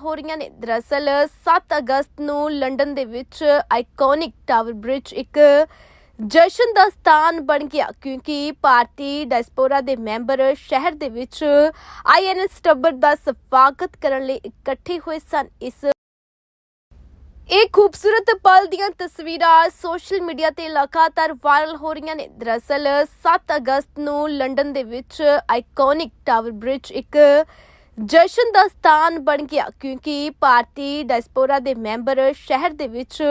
ਹੋ ਰਹੀਆਂ ਨੇ। ਦਰਅਸਲ 7 ਅਗਸਤ ਨੂੰ ਲੰਡਨ ਦੇ ਵਿੱਚ ਆਈਕੋਨਿਕ ਟਾਵਰ ਬ੍ਰਿਜ ਇੱਕ ਜਸ਼ਨ ਦਾ ਸਥਾਨ ਬਣ ਗਿਆ, ਕਿਉਂਕਿ ਭਾਰਤੀ ਡਾਇਸਪੋਰਾ ਦੇ ਮੈਂਬਰ ਸ਼ਹਿਰ ਦੇ ਵਿੱਚ ਆਈਐਨਐਸ ਟੱਬਰ ਦਾ ਸਵਾਗਤ ਕਰਨ ਲਈ ਇਕੱਠੇ ਹੋਏ ਸਨ। ਇਸ ਇਹ ਖੂਬਸੂਰਤ ਪਲ ਦੀਆਂ ਤਸਵੀਰਾਂ ਸੋਸ਼ਲ ਮੀਡੀਆ ਤੇ ਲਗਾਤਾਰ ਵਾਇਰਲ ਹੋ ਰਹੀਆਂ ਨੇ। ਦਰਅਸਲ 7 ਅਗਸਤ ਨੂੰ ਲੰਡਨ ਦੇ ਵਿੱਚ ਆਈਕੋਨਿਕ ਟਾਵਰ ਬ੍ਰਿਜ ਇੱਕ ਜਸ਼ਨ ਦਾ ਸਥਾਨ ਬਣ ਗਿਆ ਕਿਉਂਕਿ ਭਾਰਤੀ ਡਾਇਸਪੋਰਾ ਦੇ ਮੈਂਬਰ ਸ਼ਹਿਰ ਦੇ ਵਿੱਚ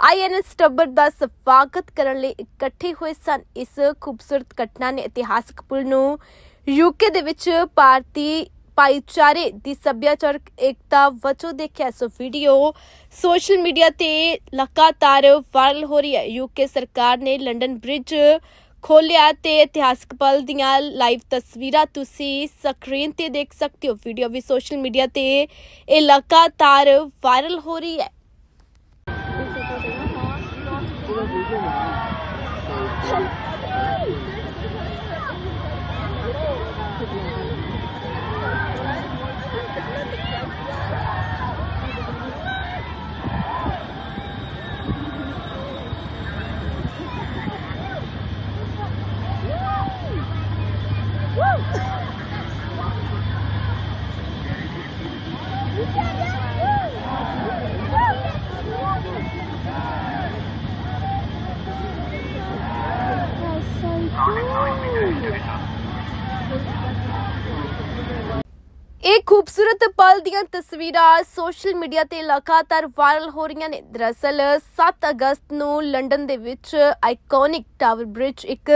ਆਈਐਨਐਸ ਟੱਬਰ ਦਾ ਸਵਾਗਤ ਕਰਨ ਲਈ ਇਕੱਠੇ ਹੋਏ ਸਨ। ਇਸ ਖੂਬਸੂਰਤ ਘਟਨਾ ਨੇ ਇਤਿਹਾਸਕ ਪੁਲ ਨੂੰ ਯੂਕੇ ਦੇ ਵਿੱਚ ਭਾਰਤੀ ਭਾਈਚਾਰੇ ਦੀ ਸੱਭਿਆਚਾਰਕ ਏਕਤਾ ਵਜੋਂ ਦੇਖਿਆ। ਸੋ ਵੀਡੀਓ ਸੋਸ਼ਲ ਮੀਡੀਆ ਤੇ ਲਗਾਤਾਰ ਵਾਇਰਲ ਹੋ ਰਹੀ ਹੈ। ਯੂਕੇ ਸਰਕਾਰ ਨੇ ਲੰਡਨ ਬ੍ਰਿਜ ਖੋਲਿਆ ਤੇ ਇਤਿਹਾਸਕ ਪਲ ਦੀਆਂ ਲਾਈਵ ਤਸਵੀਰਾਂ ਤੁਸੀਂ ਸਕਰੀਨ ਤੇ ਦੇਖ ਸਕਦੇ ਹੋ। ਵੀਡੀਓ ਵੀ ਸੋਸ਼ਲ ਮੀਡੀਆ ਤੇ ਇਹ ਲਗਾਤਾਰ ਵਾਇਰਲ ਹੋ ਰਹੀ ਹੈ। ਖੂਬਸੂਰਤ ਪਲ ਦੀਆਂ ਤਸਵੀਰਾਂ ਸੋਸ਼ਲ ਮੀਡੀਆ ਤੇ ਲਗਾਤਾਰ ਵਾਇਰਲ ਹੋ ਰਹੀਆਂ ਨੇ। ਦਰਅਸਲ 7 ਅਗਸਤ ਨੂੰ ਲੰਡਨ ਦੇ ਵਿੱਚ ਆਈਕੋਨਿਕ ਟਾਵਰ ਬ੍ਰਿਜ ਇੱਕ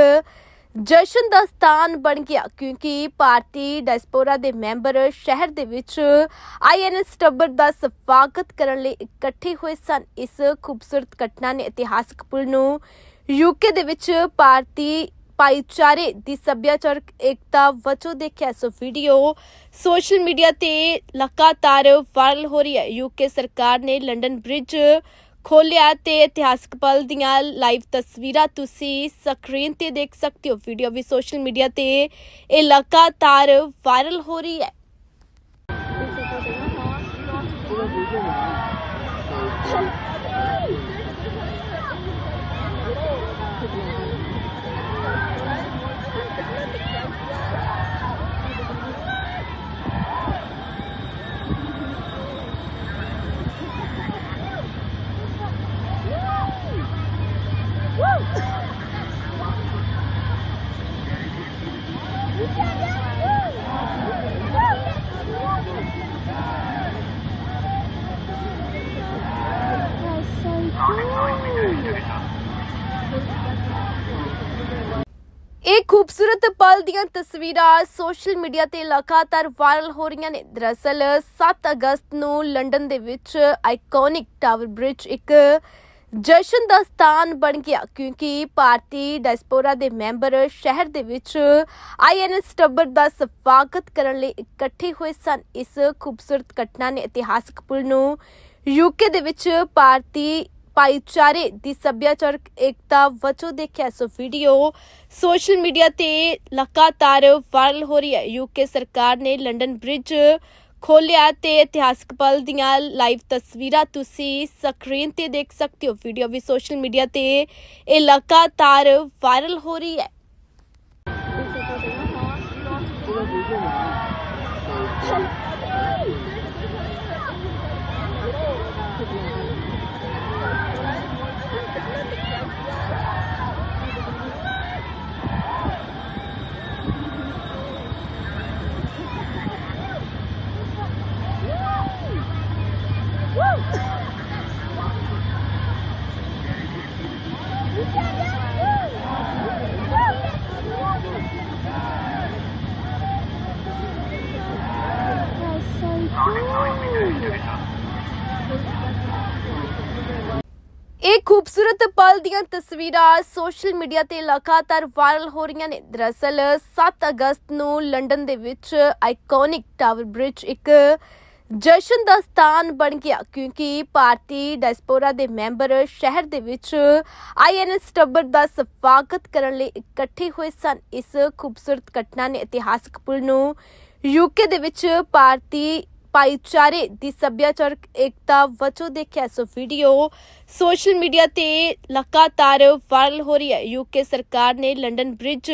ਜਸ਼ਨ ਦਾ ਸਥਾਨ ਬਣ ਗਿਆ, ਕਿਉਂਕਿ ਭਾਰਤੀ ਡੈਸਪੋਰਾ ਦੇ ਮੈਂਬਰ ਸ਼ਹਿਰ ਦੇ ਵਿੱਚ ਆਈਐਨਐਸ ਟੱਬਰ ਦਾ ਸਵਾਗਤ ਕਰਨ ਲਈ ਇਕੱਠੇ ਹੋਏ ਸਨ। ਇਸ ਖੂਬਸੂਰਤ ਘਟਨਾ ਨੇ ਇਤਿਹਾਸਕ ਪੁਲ ਨੂੰ ਯੂਕੇ ਦੇ ਵਿੱਚ ਭਾਰਤੀ ਭਾਈਚਾਰੇ ਦੀ ਸੱਭਿਆਚਾਰਕ ਏਕਤਾ ਵਜੋਂ ਦੇਖਿਆ ਸੋ ਵੀਡੀਓ, ਸੋਸ਼ਲ ਮੀਡੀਆ ਤੇ ਲਗਾਤਾਰ ਵਾਇਰਲ ਹੋ ਰਹੀ ਹੈ। ਯੂਕੇ ਸਰਕਾਰ ਨੇ ਲੰਡਨ ਬ੍ਰਿਜ ਖੋਲਿਆ ਤੇ ਇਤਿਹਾਸਕ ਪਲ ਦੀਆਂ ਲਾਈਵ ਤਸਵੀਰਾਂ ਤੁਸੀਂ ਸਕਰੀਨ ਤੇ ਦੇਖ ਸਕਦੇ ਹੋ। ਵੀਡੀਓ ਵੀ ਸੋਸ਼ਲ ਮੀਡੀਆ ਤੇ ਇਹ ਲਗਾਤਾਰ ਵਾਇਰਲ ਹੋ ਰਹੀ ਹੈ ਇਹ ਖੂਬਸੂਰਤ ਪਲ ਦੀਆਂ ਤਸਵੀਰਾਂ ਸੋਸ਼ਲ ਮੀਡੀਆ ਤੇ ਲਗਾਤਾਰ ਵਾਇਰਲ ਹੋ ਰਹੀਆਂ ਨੇ। ਦਰਅਸਲ 7 ਅਗਸਤ ਨੂੰ ਲੰਡਨ ਦੇ ਵਿੱਚ ਆਈਕੋਨਿਕ ਟਾਵਰ ਬ੍ਰਿਜ ਇੱਕ ਜਸ਼ਨ ਦਾ ਸਥਾਨ ਬਣ ਗਿਆ, ਕਿਉਂਕਿ ਭਾਰਤੀ ਡੈਸਪੋਰਾ ਦੇ ਮੈਂਬਰ ਸ਼ਹਿਰ ਦੇ ਵਿੱਚ ਆਈਐਨਐਸ ਟੱਬਰ ਦਾ ਸਵਾਗਤ ਕਰਨ ਲਈ ਇਕੱਠੇ ਹੋਏ ਸਨ। ਇਸ ਖੂਬਸੂਰਤ ਘਟਨਾ ਨੇ ਇਤਿਹਾਸਕ ਪੁਲ ਨੂੰ ਯੂਕੇ ਦੇ ਵਿੱਚ ਭਾਰਤੀ ਭਾਈਚਾਰੇ ਦੀ ਸੱਭਿਆਚਾਰਕ ਏਕਤਾ ਵਜੋਂ ਦੇਖਿਆ ਸੋ ਵੀਡੀਓ ਸੋਸ਼ਲ ਮੀਡੀਆ ਤੇ ਲਗਾਤਾਰ ਵਾਇਰਲ ਹੋ ਰਹੀ ਹੈ। ਯੂਕੇ ਸਰਕਾਰ ਨੇ ਲੰਡਨ ਬ੍ਰਿਜ ਖੋਲਿਆ ਤੇ ਇਤਿਹਾਸਕ ਪਲ ਦੀਆਂ ਲਾਈਵ ਤਸਵੀਰਾਂ ਤੁਸੀਂ ਸਕਰੀਨ ਤੇ ਦੇਖ ਸਕਦੇ ਹੋ। ਵੀਡੀਓ ਵੀ ਸੋਸ਼ਲ ਮੀਡੀਆ ਤੇ ਇਹ ਲਗਾਤਾਰ ਵਾਇਰਲ ਹੋ ਰਹੀ ਹੈ। ਇਹ ਖੂਬਸੂਰਤ ਦੀਆਂ ਤਸਵੀਰਾਂ ਸੋਸ਼ਲ ਮੀਡੀਆ ਤੇ ਲਗਾਤਾਰ ਵਾਇਰਲ ਹੋ ਰਹੀਆਂ ਨੇ। ਦਰਅਸਲ 7 ਅਗਸਤ ਨੂੰ ਲੰਡਨ ਦੇ ਵਿੱਚ ਆਈਕੋਨਿਕ ਟਾਵਰ ਬ੍ਰਿਜ ਇੱਕ ਜਸ਼ਨ ਦਾ ਸਥਾਨ ਬਣ ਗਿਆ, ਕਿਉਂਕਿ ਭਾਰਤੀ ਡਾਇਸਪੋਰਾ ਦੇ ਮੈਂਬਰ ਸ਼ਹਿਰ ਦੇ ਵਿੱਚ ਆਈਐਨਐਸ ਟੱਬਰ ਦਾ ਸਵਾਗਤ ਕਰਨ ਲਈ ਇਕੱਠੇ ਹੋਏ ਸਨ। ਇਸ ਖੂਬਸੂਰਤ ਘਟਨਾ ਨੇ ਇਤਿਹਾਸਕ ਪੁਲ ਨੂੰ ਯੂਕੇ ਦੇ ਵਿੱਚ ਭਾਰਤੀ ਭਾਈਚਾਰੇ ਦੀ ਸੱਭਿਆਚਾਰਕ ਏਕਤਾ ਵਜੋਂ ਦੇਖਿਆ ਸੋ ਵੀਡੀਓ ਸੋਸ਼ਲ ਮੀਡੀਆ ਤੇ ਲਗਾਤਾਰ ਵਾਇਰਲ ਹੋ ਰਹੀ ਹੈ। ਯੂਕੇ ਸਰਕਾਰ ਨੇ ਲੰਡਨ ਬ੍ਰਿਜ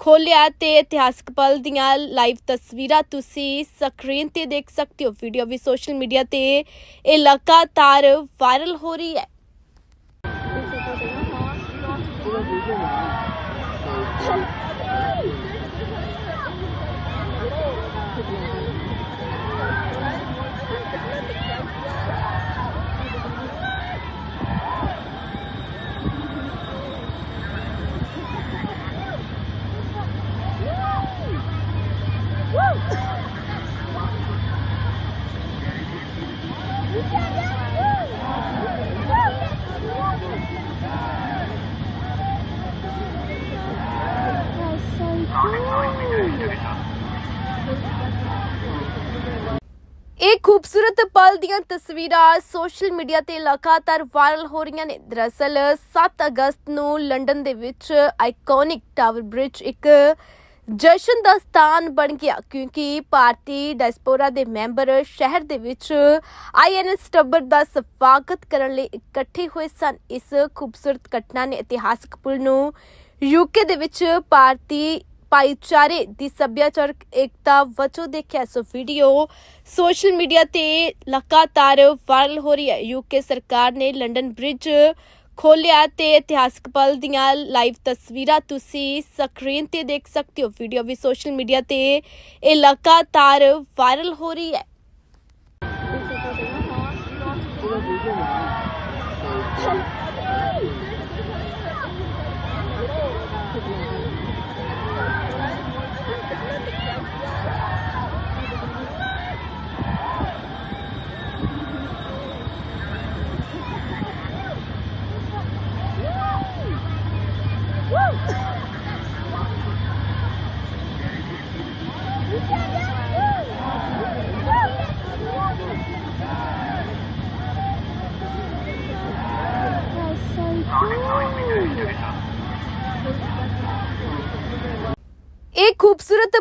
ਖੋਲਿਆ ਤੇ ਇਤਿਹਾਸਕ ਪਲ ਦੀਆਂ ਲਾਈਵ ਤਸਵੀਰਾਂ ਤੁਸੀਂ ਸਕਰੀਨ ਤੇ ਦੇਖ ਸਕਦੇ ਹੋ। ਵੀਡੀਓ ਵੀ ਸੋਸ਼ਲ ਮੀਡੀਆ ਤੇ ਇਹ ਲਗਾਤਾਰ ਵਾਇਰਲ ਹੋ ਰਹੀ ਹੈ। ਦੀਆਂ ਤਸਵੀਰਾਂ ਸੋਸ਼ਲ ਮੀਡੀਆ ਤੇ ਲਗਾਤਾਰ ਵਾਇਰਲ ਹੋ ਰਹੀਆਂ ਨੇ। ਦਰਅਸਲ 7 ਅਗਸਤ ਨੂੰ ਲੰਡਨ ਦੇ ਵਿੱਚ ਆਈਕੋਨਿਕ ਟਾਵਰ ਬ੍ਰਿਜ ਇੱਕ ਜਸ਼ਨ ਦਾ ਸਥਾਨ ਬਣ ਗਿਆ, ਕਿਉਂਕਿ ਭਾਰਤੀ ਡਾਇਸਪੋਰਾ ਦੇ ਮੈਂਬਰ ਸ਼ਹਿਰ ਦੇ ਵਿੱਚ ਆਈਐਨਐਸ ਟੱਬਰ ਦਾ ਸਵਾਗਤ ਕਰਨ ਲਈ ਇਕੱਠੇ ਹੋਏ ਸਨ। ਇਸ ਖੂਬਸੂਰਤ ਘਟਨਾ ਨੇ ਇਤਿਹਾਸਕ ਪੁਲ ਨੂੰ ਯੂਕੇ ਦੇ ਵਿੱਚ ਭਾਰਤੀ ਭਾਈਚਾਰੇ ਦੀ ਸੱਭਿਆਚਾਰਕ ਏਕਤਾ ਵਜੋਂ ਦੇਖਿਆ ਸੋ ਵੀਡੀਓ ਸੋਸ਼ਲ ਮੀਡੀਆ ਤੇ ਲਗਾਤਾਰ ਵਾਇਰਲ ਹੋ ਰਹੀ ਹੈ। ਯੂਕੇ ਸਰਕਾਰ ਨੇ ਲੰਡਨ ਬ੍ਰਿਜ ਖੋਲਿਆ ਤੇ ਇਤਿਹਾਸਕ ਪਲ ਦੀਆਂ ਲਾਈਵ ਤਸਵੀਰਾਂ ਤੁਸੀਂ ਸਕਰੀਨ ਤੇ ਦੇਖ ਸਕਦੇ ਹੋ। ਵੀਡੀਓ ਵੀ ਸੋਸ਼ਲ ਮੀਡੀਆ ਤੇ ਇਹ ਲਗਾਤਾਰ ਵਾਇਰਲ ਹੋ ਰਹੀ ਹੈ।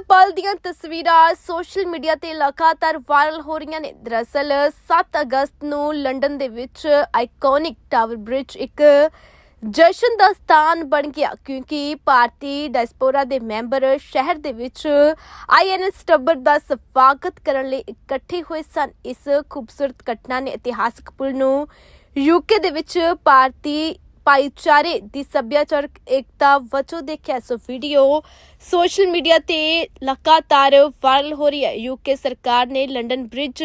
ਪਲ ਦੀਆਂ ਤਸਵੀਰਾਂ ਸੋਸ਼ਲ ਮੀਡੀਆ ਤੇ ਲਗਾਤਾਰ ਵਾਇਰਲ ਹੋ ਰਹੀਆਂ ਨੇ। ਦਰਅਸਲ 7 ਅਗਸਤ ਨੂੰ ਲੰਡਨ ਦੇ ਵਿੱਚ ਆਈਕੋਨਿਕ ਟਾਵਰ ਬ੍ਰਿਜ ਇੱਕ ਜਸ਼ਨ ਦਾ ਸਥਾਨ ਬਣ ਗਿਆ, ਕਿਉਂਕਿ ਭਾਰਤੀ ਡੈਸਪੋਰਾ ਦੇ ਮੈਂਬਰ ਸ਼ਹਿਰ ਦੇ ਵਿੱਚ ਆਈਐਨਐਸ ਟੱਬਰ ਦਾ ਸਵਾਗਤ ਕਰਨ ਲਈ ਇਕੱਠੇ ਹੋਏ ਸਨ। ਇਸ ਖੂਬਸੂਰਤ ਘਟਨਾ ਨੇ ਇਤਿਹਾਸਕ ਪੁਲ ਨੂੰ ਯੂਕੇ ਦੇ ਵਿੱਚ ਭਾਰਤੀ ਭਾਈਚਾਰੇ ਦੀ ਸੱਭਿਆਚਾਰਕ ਏਕਤਾ ਵਜੋਂ ਦੇਖਿਆ ਸੋ ਵੀਡੀਓ ਸੋਸ਼ਲ ਮੀਡੀਆ ਤੇ ਲਗਾਤਾਰ ਵਾਇਰਲ ਹੋ ਰਹੀ ਹੈ। ਯੂਕੇ ਸਰਕਾਰ ਨੇ ਲੰਡਨ ਬ੍ਰਿਜ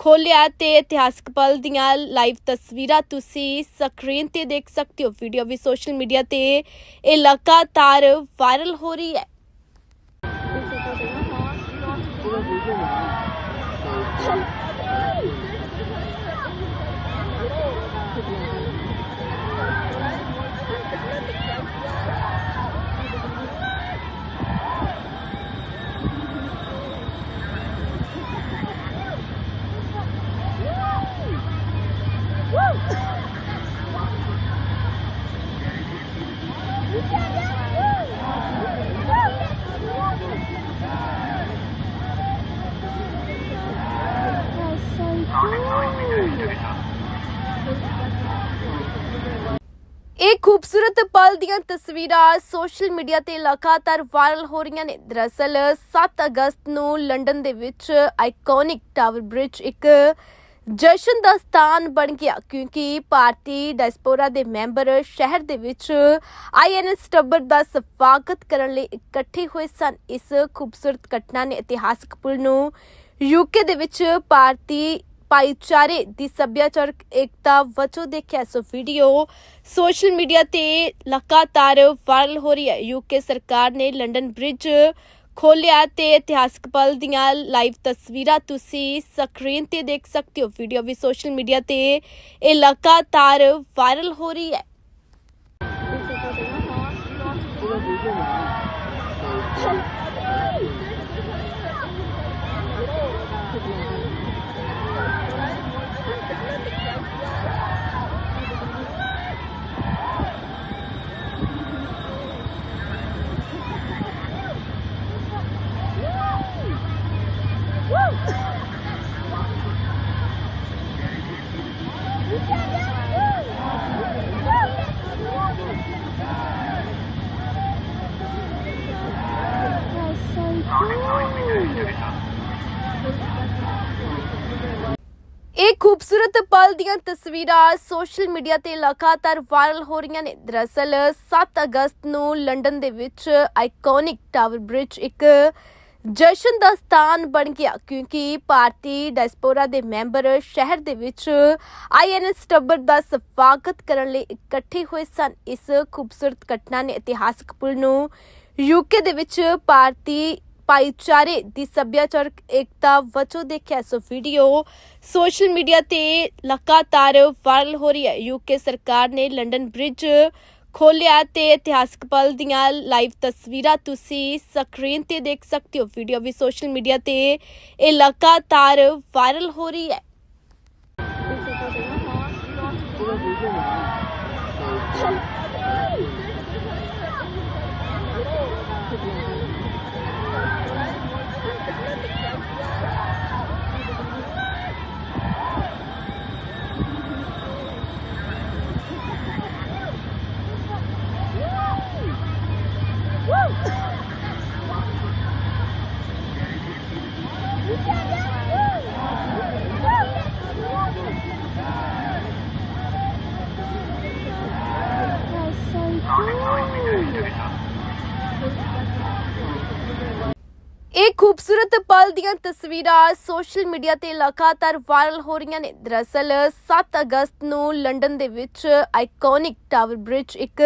ਖੋਲਿਆ ਤੇ ਇਤਿਹਾਸਕ ਪਲ ਦੀਆਂ ਲਾਈਵ ਤਸਵੀਰਾਂ ਤੁਸੀਂ ਸਕਰੀਨ ਤੇ ਦੇਖ ਸਕਦੇ ਹੋ। ਵੀਡੀਓ ਵੀ ਸੋਸ਼ਲ ਮੀਡੀਆ ਤੇ ਇਹ ਲਗਾਤਾਰ ਵਾਇਰਲ ਹੋ ਰਹੀ ਹੈ। ਇਹ ਖੂਬਸੂਰਤ ਪਲ ਦੀਆਂ ਤਸਵੀਰਾਂ ਸੋਸ਼ਲ ਮੀਡੀਆ ਤੇ ਲਗਾਤਾਰ ਵਾਇਰਲ ਹੋ ਰਹੀਆਂ ਨੇ। ਦਰਅਸਲ 7 ਅਗਸਤ ਨੂੰ ਲੰਡਨ ਦੇ ਵਿੱਚ ਆਈਕੋਨਿਕ ਟਾਵਰ ਬ੍ਰਿਜ ਇੱਕ ਜਸ਼ਨ ਦਾ ਸਥਾਨ ਬਣ ਗਿਆ, ਕਿਉਂਕਿ ਭਾਰਤੀ ਡਾਇਸਪੋਰਾ ਦੇ ਮੈਂਬਰ ਸ਼ਹਿਰ ਦੇ ਵਿੱਚ ਆਈਐਨਐਸ ਟੱਬਰ ਦਾ ਸਵਾਗਤ ਕਰਨ ਲਈ ਇਕੱਠੇ ਹੋਏ ਸਨ। ਇਸ ਖੂਬਸੂਰਤ ਘਟਨਾ ਨੇ ਇਤਿਹਾਸਕ ਪੁਲ ਨੂੰ ਯੂਕੇ ਦੇ ਵਿੱਚ ਭਾਰਤੀ ਭਾਈਚਾਰੇ ਦੀ ਸੱਭਿਆਚਾਰਕ ਏਕਤਾ ਵਜੋਂ ਦੇਖਿਆ ਸੋ ਵੀਡੀਓ ਸੋਸ਼ਲ ਮੀਡੀਆ ਤੇ ਲਗਾਤਾਰ ਵਾਇਰਲ ਹੋ ਰਹੀ ਹੈ। ਯੂਕੇ ਸਰਕਾਰ ਨੇ ਲੰਡਨ ਬ੍ਰਿਜ ਖੋਲਿਆ ਤੇ ਇਤਿਹਾਸਕ ਪਲ ਦੀਆਂ ਲਾਈਵ ਤਸਵੀਰਾਂ ਤੁਸੀਂ ਸਕਰੀਨ ਤੇ ਦੇਖ ਸਕਦੇ ਹੋ। ਵੀਡੀਓ ਵੀ ਸੋਸ਼ਲ ਮੀਡੀਆ ਤੇ ਇਹ ਲਗਾਤਾਰ ਵਾਇਰਲ ਹੋ ਰਹੀ ਹੈ। ਇਹ ਖੂਬਸੂਰਤ ਪਲ ਦੀਆਂ ਤਸਵੀਰਾਂ ਸੋਸ਼ਲ ਮੀਡੀਆ ਤੇ ਲਗਾਤਾਰ ਵਾਇਰਲ ਹੋ ਰਹੀਆਂ ਨੇ। ਦਰਅਸਲ 7 ਅਗਸਤ ਨੂੰ ਲੰਡਨ ਦੇ ਵਿੱਚ ਆਈਕੋਨਿਕ ਟਾਵਰ ਬ੍ਰਿਜ ਇੱਕ ਜਸ਼ਨ ਦਾ ਸਥਾਨ ਬਣ ਗਿਆ, ਕਿਉਂਕਿ ਭਾਰਤੀ ਡਾਇਸਪੋਰਾ ਦੇ ਮੈਂਬਰ ਸ਼ਹਿਰ ਦੇ ਵਿੱਚ ਆਈਐਨਐਸ ਟੱਬਰ ਦਾ ਸਵਾਗਤ ਕਰਨ ਲਈ ਇਕੱਠੇ ਹੋਏ ਸਨ। ਇਸ ਖੂਬਸੂਰਤ ਘਟਨਾ ਨੇ ਇਤਿਹਾਸਕ ਪੁਲ ਨੂੰ ਯੂਕੇ ਦੇ ਵਿੱਚ ਭਾਰਤੀ ਭਾਈਚਾਰੇ ਦੀ ਸੱਭਿਆਚਾਰਕ ਏਕਤਾ ਵਜੋਂ ਦੇਖਿਆ ਸੋ ਵੀਡੀਓ ਸੋਸ਼ਲ ਮੀਡੀਆ ਤੇ ਲਗਾਤਾਰ ਵਾਇਰਲ ਹੋ ਰਹੀ ਹੈ। ਯੂਕੇ ਸਰਕਾਰ ਨੇ ਲੰਡਨ ਬ੍ਰਿਜ ਖੋਲਿਆ ਤੇ ਇਤਿਹਾਸਕ ਪਲ ਦੀਆਂ ਲਾਈਵ ਤਸਵੀਰਾਂ ਤੁਸੀਂ ਸਕਰੀਨ ਤੇ ਦੇਖ ਸਕਦੇ ਹੋ। ਵੀਡੀਓ ਵੀ ਸੋਸ਼ਲ ਮੀਡੀਆ ਤੇ ਇਹ ਲਗਾਤਾਰ ਵਾਇਰਲ ਹੋ ਰਹੀ ਹੈ। ਇਹ ਖੂਬਸੂਰਤ ਪਲ ਦੀਆਂ ਤਸਵੀਰਾਂ ਸੋਸ਼ਲ ਮੀਡੀਆ ਤੇ ਲਗਾਤਾਰ ਵਾਇਰਲ ਹੋ ਰਹੀਆਂ ਨੇ। ਦਰਅਸਲ 7 ਅਗਸਤ ਨੂੰ ਲੰਡਨ ਦੇ ਵਿੱਚ ਆਈਕੋਨਿਕ ਟਾਵਰ ਬ੍ਰਿਜ ਇੱਕ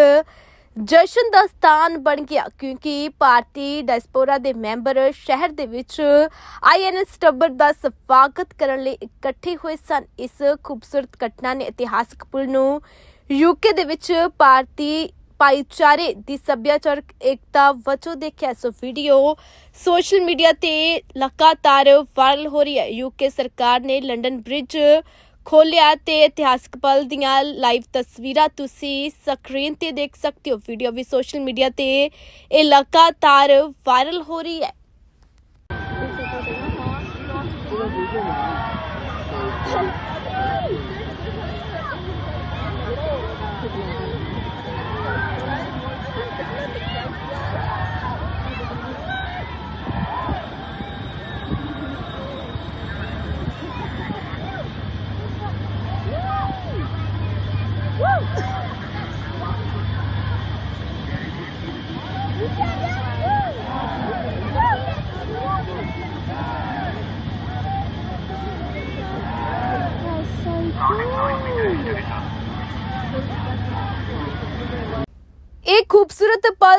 ਜਸ਼ਨ ਦਾ ਸਥਾਨ ਬਣ ਗਿਆ, ਕਿਉਂਕਿ ਭਾਰਤੀ ਡਾਇਸਪੋਰਾ ਦੇ ਮੈਂਬਰ ਸ਼ਹਿਰ ਦੇ ਵਿੱਚ ਆਈਐਨਐਸ ਟੱਬਰ ਦਾ ਸਵਾਗਤ ਕਰਨ ਲਈ ਇਕੱਠੇ ਹੋਏ ਸਨ। ਇਸ ਖੂਬਸੂਰਤ ਘਟਨਾ ਨੇ ਇਤਿਹਾਸਕ ਪੁਲ ਨੂੰ ਯੂਕੇ ਦੇ ਵਿੱਚ ਭਾਰਤੀ ਭਾਈਚਾਰੇ ਦੀ ਸੱਭਿਆਚਾਰਕ ਏਕਤਾ ਵਜੋਂ ਦੇਖਿਆ ਸੋ ਵੀਡੀਓ ਸੋਸ਼ਲ ਮੀਡੀਆ ਤੇ ਲਗਾਤਾਰ ਵਾਇਰਲ ਹੋ ਰਹੀ ਹੈ। ਯੂਕੇ ਸਰਕਾਰ ਨੇ ਲੰਡਨ ਬ੍ਰਿਜ ਖੋਲਿਆ ਤੇ ਇਤਿਹਾਸਕ ਪਲ ਦੀਆਂ ਲਾਈਵ ਤਸਵੀਰਾਂ ਤੁਸੀਂ ਸਕਰੀਨ ਤੇ ਦੇਖ ਸਕਦੇ ਹੋ। ਵੀਡੀਓ ਵੀ ਸੋਸ਼ਲ ਮੀਡੀਆ ਤੇ ਇਹ ਲਗਾਤਾਰ ਵਾਇਰਲ ਹੋ ਰਹੀ ਹੈ। ਇਹ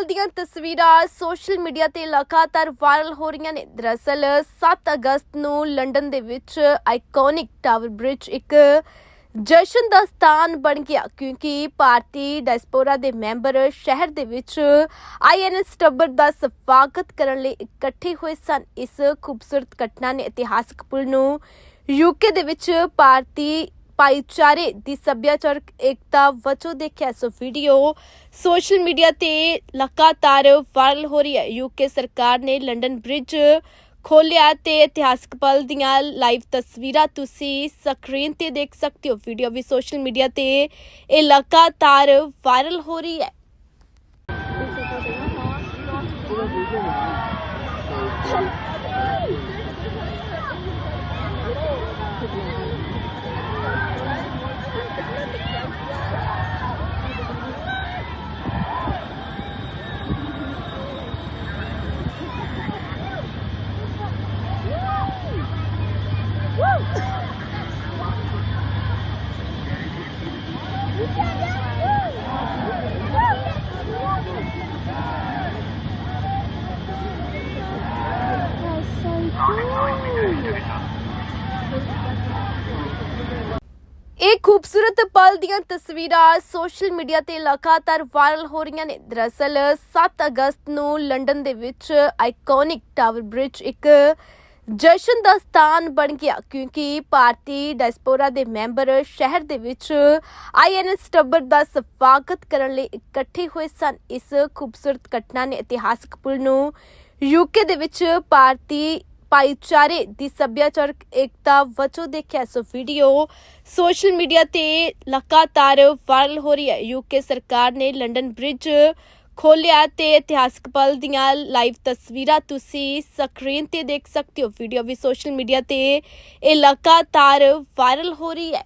ਖੂਬਸੂਰਤ ਦੀਆਂ ਤਸਵੀਰਾਂ ਸੋਸ਼ਲ ਮੀਡੀਆ ਤੇ ਲਗਾਤਾਰ ਵਾਇਰਲ ਹੋ ਰਹੀਆਂ ਨੇ। ਦਰਅਸਲ 7 ਅਗਸਤ ਨੂੰ ਲੰਡਨ ਦੇ ਵਿੱਚ ਆਈਕੋਨਿਕ ਟਾਵਰ ਬ੍ਰਿਜ ਇੱਕ ਜਸ਼ਨ ਦਾ ਸਥਾਨ ਬਣ ਗਿਆ, ਕਿਉਂਕਿ ਭਾਰਤੀ ਡੈਸਪੋਰਾ ਦੇ ਮੈਂਬਰ ਸ਼ਹਿਰ ਦੇ ਵਿੱਚ ਆਈਐਨਐਸ ਟੱਬਰ ਦਾ ਸਵਾਗਤ ਕਰਨ ਲਈ ਇਕੱਠੇ ਹੋਏ ਸਨ। ਇਸ ਖੂਬਸੂਰਤ ਘਟਨਾ ਨੇ ਇਤਿਹਾਸਕ ਪੁਲ ਨੂੰ ਯੂਕੇ ਦੇ ਵਿੱਚ ਭਾਰਤੀ ਭਾਈਚਾਰੇ ਦੀ ਸੱਭਿਆਚਾਰਕ ਏਕਤਾ ਵਜੋਂ ਦੇਖਿਆ ਸੋ ਵੀਡੀਓ ਸੋਸ਼ਲ ਮੀਡੀਆ ਤੇ ਲਗਾਤਾਰ ਵਾਇਰਲ ਹੋ ਰਹੀ ਹੈ। ਯੂਕੇ ਸਰਕਾਰ ਨੇ ਲੰਡਨ ਬ੍ਰਿਜ ਖੋਲਿਆ ਤੇ ਇਤਿਹਾਸਕ ਪਲ ਦੀਆਂ ਲਾਈਵ ਤਸਵੀਰਾਂ ਤੁਸੀਂ ਸਕਰੀਨ ਤੇ ਦੇਖ ਸਕਦੇ ਹੋ। ਵੀਡੀਓ ਵੀ ਸੋਸ਼ਲ ਮੀਡੀਆ ਤੇ ਇਹ ਲਗਾਤਾਰ ਵਾਇਰਲ ਹੋ ਰਹੀ ਹੈ। ਇਹ ਦੀਆਂ ਤਸਵੀਰਾਂ ਸੋਸ਼ਲ ਮੀਡੀਆ ਤੇ ਲਗਾਤਾਰ ਵਾਇਰਲ ਹੋ ਰਹੀਆਂ ਨੇ। ਦਰਅਸਲ 7 ਅਗਸਤ ਨੂੰ ਲੰਡਨ ਦੇ ਵਿੱਚ ਆਈਕੋਨਿਕ ਟਾਵਰ ਬ੍ਰਿਜ ਇੱਕ ਜਸ਼ਨ ਦਾ ਸਥਾਨ ਬਣ ਗਿਆ, ਕਿਉਂਕਿ ਭਾਰਤੀ ਡਾਇਸਪੋਰਾ ਦੇ ਮੈਂਬਰ ਸ਼ਹਿਰ ਦੇ ਵਿੱਚ ਆਈਐਨਐਸ ਟੱਬਰ ਦਾ ਸਵਾਗਤ ਕਰਨ ਲਈ ਇਕੱਠੇ ਹੋਏ ਸਨ। ਇਸ ਖੂਬਸੂਰਤ ਘਟਨਾ ਨੇ ਇਤਿਹਾਸਕ ਪੁਲ ਨੂੰ ਯੂਕੇ ਦੇ ਵਿੱਚ ਭਾਰਤੀ ਭਾਈਚਾਰੇ ਦੀ ਸੱਭਿਆਚਾਰਕ ਏਕਤਾ ਵਜੋਂ ਦੇਖਿਆ ਸੋ ਵੀਡੀਓ ਸੋਸ਼ਲ ਮੀਡੀਆ ਤੇ ਲਗਾਤਾਰ ਵਾਇਰਲ ਹੋ ਰਹੀ ਹੈ। ਯੂਕੇ ਸਰਕਾਰ ਨੇ ਲੰਡਨ ਬ੍ਰਿਜ ਖੋਲਿਆ ਤੇ ਇਤਿਹਾਸਕ ਪਲ ਦੀਆਂ ਲਾਈਵ ਤਸਵੀਰਾਂ ਤੁਸੀਂ ਸਕਰੀਨ ਤੇ ਦੇਖ ਸਕਦੇ ਹੋ। ਵੀਡੀਓ ਵੀ ਸੋਸ਼ਲ ਮੀਡੀਆ ਤੇ ਇਹ ਲਗਾਤਾਰ ਵਾਇਰਲ ਹੋ ਰਹੀ ਹੈ।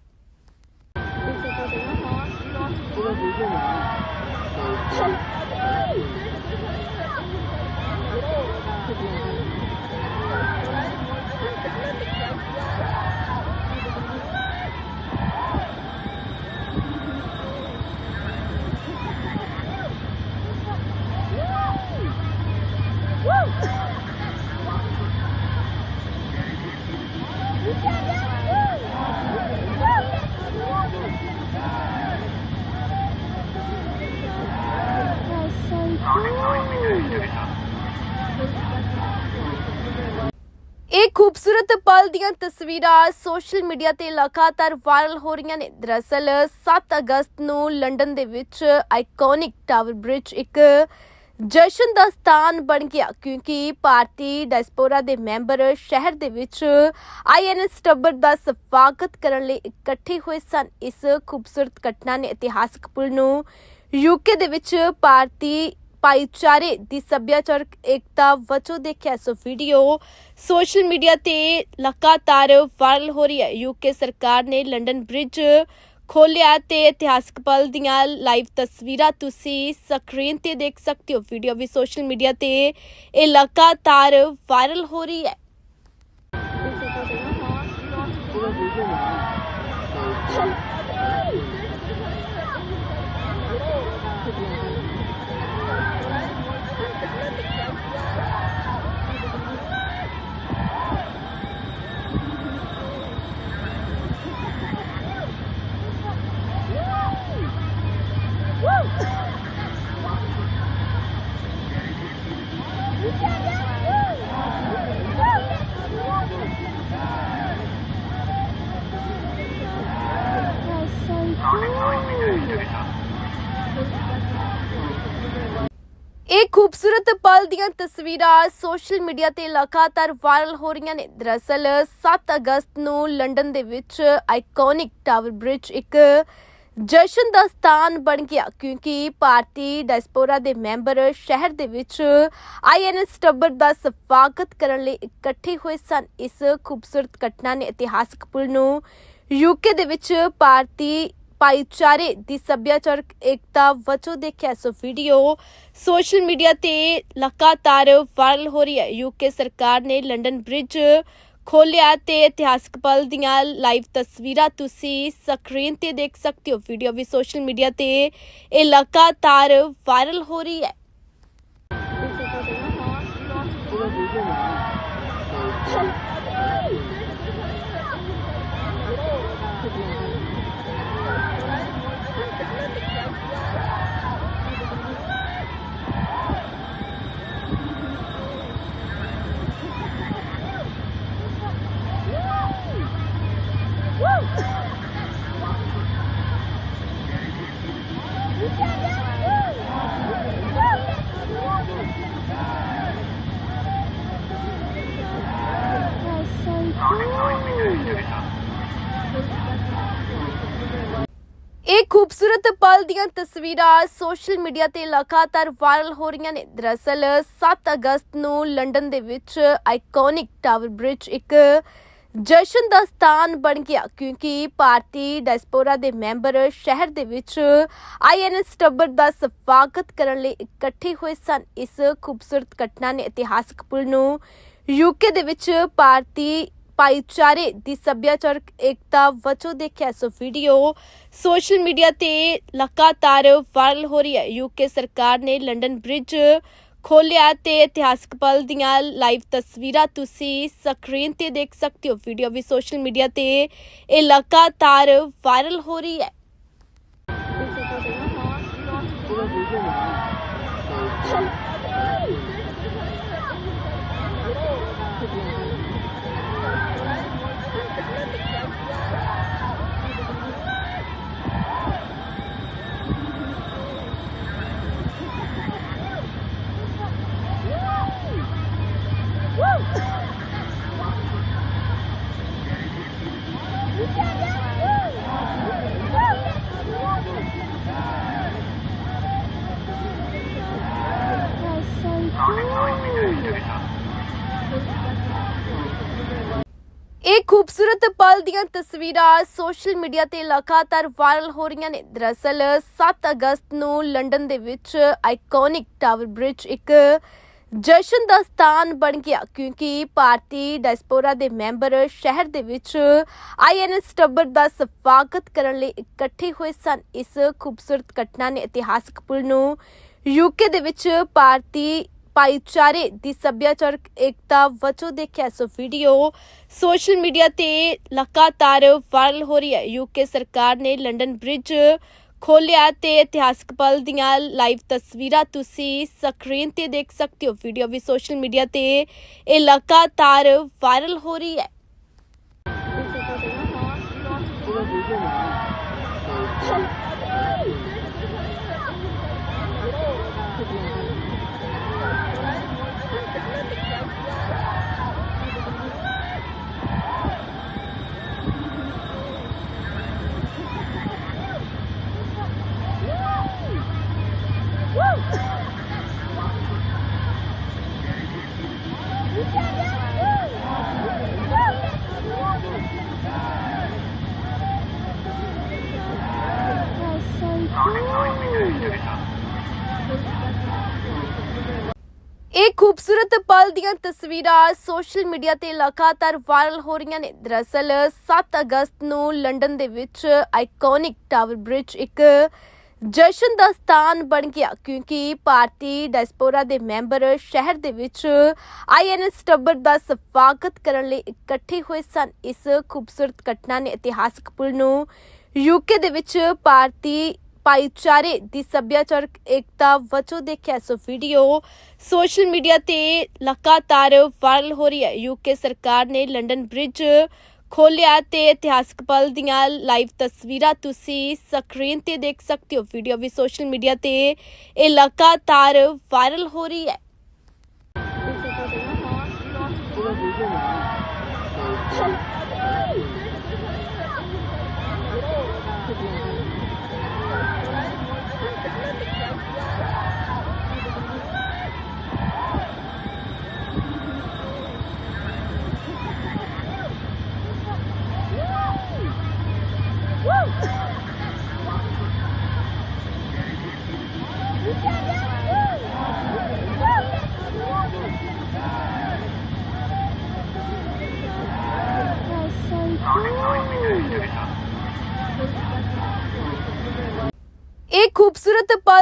ਖੂਬਸੂਰਤ ਪਲ ਦੀਆਂ ਤਸਵੀਰਾਂ ਸੋਸ਼ਲ ਮੀਡੀਆ ਤੇ ਲਗਾਤਾਰ ਵਾਇਰਲ ਹੋ ਰਹੀਆਂ ਨੇ। ਦਰਅਸਲ 7 ਅਗਸਤ ਨੂੰ ਲੰਡਨ ਦੇ ਵਿੱਚ ਆਈਕੋਨਿਕ ਟਾਵਰ ਬ੍ਰਿਜ ਇੱਕ ਜਸ਼ਨ ਦਾ ਸਥਾਨ ਬਣ ਗਿਆ, ਕਿਉਂਕਿ ਭਾਰਤੀ ਡੈਸਪੋਰਾ ਦੇ ਮੈਂਬਰ ਸ਼ਹਿਰ ਦੇ ਵਿੱਚ ਆਈਐਨਐਸ ਟੱਬਰ ਦਾ ਸਵਾਗਤ ਕਰਨ ਲਈ ਇਕੱਠੇ ਹੋਏ ਸਨ। ਇਸ ਖੂਬਸੂਰਤ ਘਟਨਾ ਨੇ ਇਤਿਹਾਸਕ ਪੁਲ ਨੂੰ ਯੂਕੇ ਦੇ ਵਿੱਚ ਭਾਰਤੀ ਭਾਈਚਾਰੇ ਦੀ ਸੱਭਿਆਚਾਰਕ ਏਕਤਾ ਵਜੋਂ ਦੇਖਿਆ ਸੋ ਵੀਡੀਓ, ਸੋਸ਼ਲ ਮੀਡੀਆ ਤੇ ਲਗਾਤਾਰ ਵਾਇਰਲ ਹੋ ਰਹੀ ਹੈ। ਯੂਕੇ ਸਰਕਾਰ ਨੇ ਲੰਡਨ ਬ੍ਰਿਜ ਖੋਲਿਆ ਤੇ ਇਤਿਹਾਸਕ ਪਲ ਦੀਆਂ ਲਾਈਵ ਤਸਵੀਰਾਂ ਤੁਸੀਂ ਸਕਰੀਨ ਤੇ ਦੇਖ ਸਕਦੇ ਹੋ। ਵੀਡੀਓ ਵੀ ਸੋਸ਼ਲ ਮੀਡੀਆ ਤੇ ਇਹ ਲਗਾਤਾਰ ਵਾਇਰਲ ਹੋ ਰਹੀ ਹੈ ਇਹ ਖੂਬਸੂਰਤ ਪਲ ਦੀਆਂ ਤਸਵੀਰਾਂ ਸੋਸ਼ਲ ਮੀਡੀਆ ਤੇ ਲਗਾਤਾਰ ਵਾਇਰਲ ਹੋ ਰਹੀਆਂ ਨੇ। ਦਰਅਸਲ 7 ਅਗਸਤ ਨੂੰ ਲੰਡਨ ਦੇ ਵਿੱਚ ਆਈਕੋਨਿਕ ਟਾਵਰ ਬ੍ਰਿਜ ਇੱਕ ਜਸ਼ਨ ਦਾ ਸਥਾਨ ਬਣ ਗਿਆ, ਕਿਉਂਕਿ ਭਾਰਤੀ ਡਾਇਸਪੋਰਾ ਦੇ ਮੈਂਬਰ ਸ਼ਹਿਰ ਦੇ ਵਿੱਚ ਆਈਐਨਐਸ ਟੱਬਰ ਦਾ ਸਵਾਗਤ ਕਰਨ ਲਈ ਇਕੱਠੇ ਹੋਏ ਸਨ। ਇਸ ਖੂਬਸੂਰਤ ਘਟਨਾ ਨੇ ਇਤਿਹਾਸਕ ਪੁਲ ਨੂੰ ਯੂਕੇ ਦੇ ਵਿੱਚ ਭਾਰਤੀ ਭਾਈਚਾਰੇ ਦੀ ਸੱਭਿਆਚਾਰਕ ਏਕਤਾ ਵਜੋਂ ਦੇਖਿਆ ਸੋ ਵੀਡੀਓ ਸੋਸ਼ਲ ਮੀਡੀਆ ਤੇ ਲਗਾਤਾਰ ਵਾਇਰਲ ਹੋ ਰਹੀ ਹੈ। ਯੂਕੇ ਸਰਕਾਰ ਨੇ ਲੰਡਨ ਬ੍ਰਿਜ ਖੋਲਿਆ ਤੇ ਇਤਿਹਾਸਕ ਪਲ ਦੀਆਂ ਲਾਈਵ ਤਸਵੀਰਾਂ ਤੁਸੀਂ ਸਕਰੀਨ ਤੇ ਦੇਖ ਸਕਦੇ ਹੋ। ਵੀਡੀਓ ਵੀ ਸੋਸ਼ਲ ਮੀਡੀਆ ਤੇ ਇਹ ਲਗਾਤਾਰ ਵਾਇਰਲ ਹੋ ਰਹੀ ਹੈ। ਖੂਬਸੂਰਤ ਪਲ ਦੀਆਂ ਤਸਵੀਰਾਂ ਸੋਸ਼ਲ ਮੀਡੀਆ ਤੇ ਲਗਾਤਾਰ ਵਾਇਰਲ ਹੋ ਰਹੀਆਂ ਨੇ। ਦਰਅਸਲ 7 ਅਗਸਤ ਨੂੰ ਲੰਡਨ ਦੇ ਵਿੱਚ ਆਈਕੋਨਿਕ ਟਾਵਰ ਬ੍ਰਿਜ ਇੱਕ ਜਸ਼ਨ ਦਾ ਸਥਾਨ ਬਣ ਗਿਆ, ਕਿਉਂਕਿ ਭਾਰਤੀ ਡਾਇਸਪੋਰਾ ਦੇ ਮੈਂਬਰ ਸ਼ਹਿਰ ਦੇ ਵਿੱਚ ਆਈਐਨਐਸ ਟੱਬਰ ਦਾ ਸਵਾਗਤ ਕਰਨ ਲਈ ਇਕੱਠੇ ਹੋਏ ਸਨ। ਇਸ ਖੂਬਸੂਰਤ ਘਟਨਾ ਨੇ ਇਤਿਹਾਸਕ ਪੁਲ ਨੂੰ ਯੂਕੇ ਦੇ ਵਿੱਚ ਭਾਰਤੀ ਭਾਈਚਾਰੇ ਦੀ ਸੱਭਿਆਚਾਰਕ ਏਕਤਾ ਵਚੋ ਦੇਖਿਆ ਸੋ ਵੀਡੀਓ ਸੋਸ਼ਲ ਮੀਡੀਆ ਤੇ ਲਗਾਤਾਰ ਵਾਇਰਲ ਹੋ ਰਹੀ ਹੈ। ਯੂਕੇ ਸਰਕਾਰ ਨੇ ਲੰਡਨ ਬ੍ਰਿਜ ਖੋਲਿਆ ਤੇ ਇਤਿਹਾਸਕ ਪਲ ਦੀਆਂ ਲਾਈਵ ਤਸਵੀਰਾਂ ਤੁਸੀਂ ਸਕਰੀਨ ਤੇ ਦੇਖ ਸਕਦੇ ਹੋ। ਵੀਡੀਓ ਵੀ ਸੋਸ਼ਲ ਮੀਡੀਆ ਤੇ ਇਹ ਲਗਾਤਾਰ ਵਾਇਰਲ ਹੋ ਰਹੀ ਹੈ। Thank you. Thank you. ਖੂਬਸੂਰਤ ਪਲ ਦੀਆਂ ਤਸਵੀਰਾਂ ਸੋਸ਼ਲ ਮੀਡੀਆ ਤੇ ਲਗਾਤਾਰ ਵਾਇਰਲ ਹੋ ਰਹੀਆਂ ਨੇ। ਦਰਅਸਲ 7 ਅਗਸਤ ਨੂੰ ਲੰਡਨ ਦੇ ਵਿੱਚ ਆਈਕੋਨਿਕ ਟਾਵਰ ਬ੍ਰਿਜ ਇੱਕ ਜਸ਼ਨ ਦਾ ਸਥਾਨ ਬਣ ਗਿਆ, ਕਿਉਂਕਿ ਭਾਰਤੀ ਡਾਇਸਪੋਰਾ ਦੇ ਮੈਂਬਰ ਸ਼ਹਿਰ ਦੇ ਵਿੱਚ ਆਈਐਨਐਸ ਟੱਬਰ ਦਾ ਸਵਾਗਤ ਕਰਨ ਲਈ ਇਕੱਠੇ ਹੋਏ ਸਨ। ਇਸ ਖੂਬਸੂਰਤ ਘਟਨਾ ਨੇ ਇਤਿਹਾਸਕ ਪੁਲ ਨੂੰ ਯੂਕੇ ਦੇ ਵਿੱਚ ਭਾਰਤੀ ਭਾਈਚਾਰੇ ਦੀ ਸੱਭਿਆਚਾਰਕ ਏਕਤਾ ਵਜੋਂ ਦੇਖਿਆ ਸੋ ਵੀਡੀਓ ਸੋਸ਼ਲ ਮੀਡੀਆ ਤੇ ਲਗਾਤਾਰ ਵਾਇਰਲ ਹੋ ਰਹੀ ਹੈ। ਯੂਕੇ ਸਰਕਾਰ ਨੇ ਲੰਡਨ ਬ੍ਰਿਜ ਖੋਲਿਆ ਤੇ ਇਤਿਹਾਸਕ ਪਲ ਦੀਆਂ ਲਾਈਵ ਤਸਵੀਰਾਂ ਤੁਸੀਂ ਸਕਰੀਨ ਤੇ ਦੇਖ ਸਕਦੇ ਹੋ। ਵੀਡੀਓ ਵੀ ਸੋਸ਼ਲ ਮੀਡੀਆ ਤੇ ਇਹ ਲਗਾਤਾਰ ਵਾਇਰਲ ਹੋ ਰਹੀ ਹੈ। ਦੀਆਂ ਤਸਵੀਰਾਂ ਸੋਸ਼ਲ ਮੀਡੀਆ ਤੇ ਲਗਾਤਾਰ ਵਾਇਰਲ ਹੋ ਰਹੀਆਂ ਨੇ। ਦਰਅਸਲ 7 ਅਗਸਤ ਨੂੰ ਲੰਡਨ ਦੇ ਵਿੱਚ ਆਈਕੋਨਿਕ ਟਾਵਰ ਬ੍ਰਿਜ ਇੱਕ ਜਸ਼ਨ ਦਾ ਸਥਾਨ ਬਣ ਗਿਆ, ਕਿਉਂਕਿ ਭਾਰਤੀ ਡੈਸਪੋਰਾ ਦੇ ਮੈਂਬਰ ਸ਼ਹਿਰ ਦੇ ਵਿੱਚ ਆਈਐਨਐਸ ਟੱਬਰ ਦਾ ਸਵਾਗਤ ਕਰਨ ਲਈ ਇਕੱਠੇ ਹੋਏ ਸਨ। ਇਸ ਖੂਬਸੂਰਤ ਘਟਨਾ ਨੇ ਇਤਿਹਾਸਕ ਪੁਲ ਨੂੰ ਯੂਕੇ ਦੇ ਵਿੱਚ ਭਾਰਤੀ ਭਾਈਚਾਰੇ ਦੀ ਸੱਭਿਆਚਾਰਕ ਏਕਤਾ ਵਜੋਂ ਦੇਖਿਆ ਸੋ ਵੀਡੀਓ ਸੋਸ਼ਲ ਮੀਡੀਆ ਤੇ ਲਗਾਤਾਰ ਵਾਇਰਲ ਹੋ ਰਹੀ ਹੈ। ਯੂਕੇ ਸਰਕਾਰ ਨੇ ਲੰਡਨ ਬ੍ਰਿਜ ਖੋਲਿਆ ਤੇ ਇਤਿਹਾਸਕ ਪਲ ਦੀਆਂ ਲਾਈਵ ਤਸਵੀਰਾਂ ਤੁਸੀਂ ਸਕਰੀਨ ਤੇ ਦੇਖ ਸਕਦੇ ਹੋ। ਵੀਡੀਓ ਵੀ ਸੋਸ਼ਲ ਮੀਡੀਆ ਤੇ ਇਹ ਲਗਾਤਾਰ ਵਾਇਰਲ ਹੋ ਰਹੀ ਹੈ।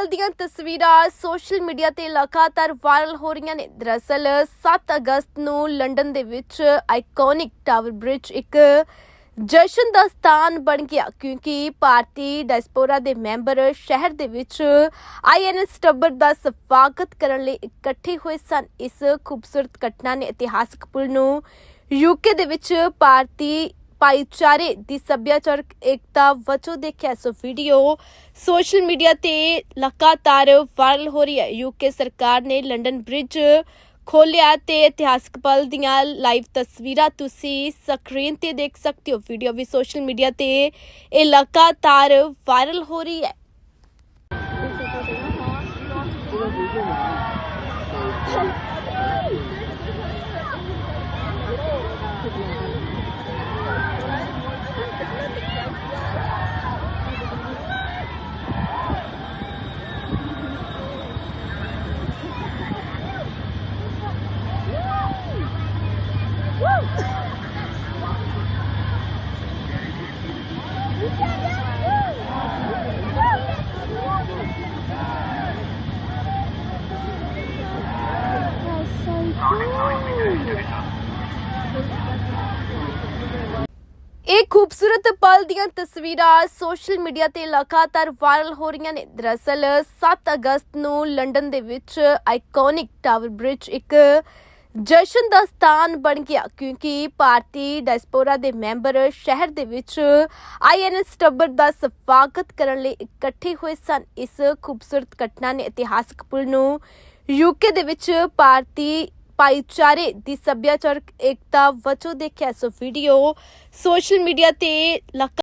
ਖੂਬਸੂਰਤ ਦੀਆਂ ਤਸਵੀਰਾਂ ਸੋਸ਼ਲ ਮੀਡੀਆ ਤੇ ਲਗਾਤਾਰ ਵਾਇਰਲ ਹੋ ਰਹੀਆਂ ਨੇ। ਦਰਅਸਲ 7 ਅਗਸਤ ਨੂੰ ਲੰਡਨ ਦੇ ਵਿੱਚ ਆਈਕੋਨਿਕ ਟਾਵਰ ਬ੍ਰਿਜ ਇੱਕ ਜਸ਼ਨ ਦਾ ਸਥਾਨ ਬਣ ਗਿਆ ਕਿਉਂਕਿ ਭਾਰਤੀ ਡੈਸਪੋਰਾ ਦੇ ਮੈਂਬਰ ਸ਼ਹਿਰ ਦੇ ਵਿੱਚ ਆਈਐਨਐਸ ਟੱਬਰ ਦਾ ਸਵਾਗਤ ਕਰਨ ਲਈ ਇਕੱਠੇ ਹੋਏ ਸਨ। ਇਸ ਖੂਬਸੂਰਤ ਘਟਨਾ ਨੇ ਇਤਿਹਾਸਕ ਪੁਲ ਨੂੰ ਯੂਕੇ ਦੇ ਵਿੱਚ ਭਾਰਤੀ ਭਾਈਚਾਰੇ ਦੀ ਸੱਭਿਆਚਾਰਕ ਏਕਤਾ ਵਜੋਂ ਦੇਖਿਆ ਸੋ ਵੀਡੀਓ, ਸੋਸ਼ਲ ਮੀਡੀਆ ਤੇ ਲਗਾਤਾਰ ਵਾਇਰਲ ਹੋ ਰਹੀ ਹੈ। ਯੂਕੇ ਸਰਕਾਰ ਨੇ ਲੰਡਨ ਬ੍ਰਿਜ ਖੋਲਿਆ ਤੇ ਇਤਿਹਾਸਕ ਪਲ ਦੀਆਂ ਲਾਈਵ ਤਸਵੀਰਾਂ ਤੁਸੀਂ ਸਕਰੀਨ ਤੇ ਦੇਖ ਸਕਦੇ ਹੋ। ਵੀਡੀਓ ਵੀ ਸੋਸ਼ਲ ਮੀਡੀਆ ਤੇ ਇਹ ਲਗਾਤਾਰ ਵਾਇਰਲ ਹੋ ਰਹੀ ਹੈ। ਖੂਬਸੂਰਤ ਪਲ ਦੀਆਂ ਤਸਵੀਰਾਂ ਸੋਸ਼ਲ ਮੀਡੀਆ ਤੇ ਲਗਾਤਾਰ ਵਾਇਰਲ ਹੋ ਰਹੀਆਂ ਨੇ। ਦਰਅਸਲ 7 ਅਗਸਤ ਨੂੰ ਲੰਡਨ ਦੇ ਵਿੱਚ ਆਈਕੋਨਿਕ ਟਾਵਰ ਬ੍ਰਿਜ ਇੱਕ ਜਸ਼ਨ ਦਾ ਸਥਾਨ ਬਣ ਗਿਆ, ਕਿਉਂਕਿ ਭਾਰਤੀ ਡਾਇਸਪੋਰਾ ਦੇ ਮੈਂਬਰ ਸ਼ਹਿਰ ਦੇ ਵਿੱਚ ਆਈਐਨਐਸ ਟੱਬਰ ਦਾ ਸਵਾਗਤ ਕਰਨ ਲਈ ਇਕੱਠੇ ਹੋਏ ਸਨ। ਇਸ ਖੂਬਸੂਰਤ ਘਟਨਾ ਨੇ ਇਤਿਹਾਸਕ ਪੁਲ ਨੂੰ ਯੂਕੇ ਦੇ ਵਿੱਚ ਭਾਰਤੀ ਭਾਈਚਾਰੇ ਦੀ ਸੱਭਿਆਚਾਰਕ ਏਕਤਾ ਵਜੋਂ ਦੇਖਿਆ ਸੋ ਵੀਡੀਓ ਸੋਸ਼ਲ ਮੀਡੀਆ ਤੇ